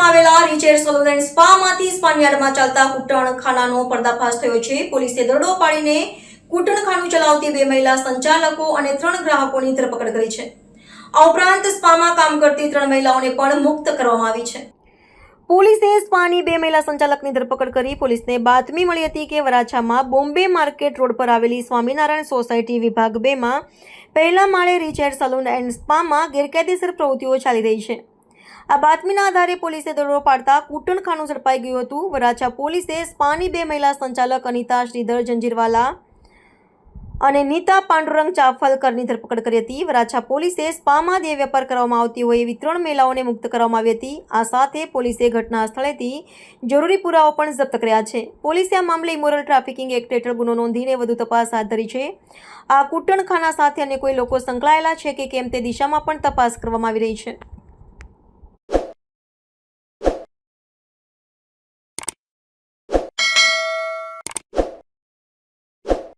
વિસ્તારમાં આવેલા રીચેર salon and સ્પામાંથી સ્પાનિયાર્ડમાં ચાલતા કૂટણખાનાનો પર્દાફાશ થયો છે. પોલીસે દરોડો પાડીને કૂટણખાનું ચલાવતી બે મહિલા સંચાલકો અને ત્રણ ગ્રાહકોની ધરપકડ કરી છે. આ ઉપરાંત સ્પામાં કામ કરતી ત્રણ મહિલાઓને પણ મુક્ત કરવામાં આવી છે. પોલીસે સ્પાની બે મહિલા સંચાલકની ધરપકડ કરી પોલીસને બાતમી મળી હતી કે વરાછામાં બોમ્બે માર્કેટ રોડ પર આવેલી સ્વામિનારાયણ સોસાયટી વિભાગ બેમાં પહેલા માળે રીચેર સલૂન એન્ડ સ્પામાં ગેરકાયદેસર પ્રવૃત્તિઓ ચાલી રહી છે. આ બાતમીના આધારે પોલીસે દરોડો પાડતા કૂટણખાનું ઝડપાઈ ગયું હતું. વરાછા પોલીસે સ્પાની બે મહિલા સંચાલક અનિતા શ્રીધર, જંજીરવાલા અને નીતા પાંડુરંગ ચાફલકરની ધરપકડ કરી હતી. વરાછા પોલીસે સ્પામાં દેહ વેપાર કરવામાં આવતી હોય એવી ત્રણ મહિલાઓને મુક્ત કરવામાં આવી હતી. આ સાથે પોલીસે ઘટના સ્થળેથી જરૂરી પુરાવો પણ જપ્ત કર્યા છે. પોલીસે આ મામલે ઇમોરલ ટ્રાફિકિંગ એક્ટ હેઠળ ગુનો નોંધીને વધુ તપાસ હાથ ધરી છે. આ કૂટણખાના સાથે અન્ય કોઈ લોકો સંકળાયેલા છે કે કેમ તે દિશામાં પણ તપાસ કરવામાં આવી રહી છે.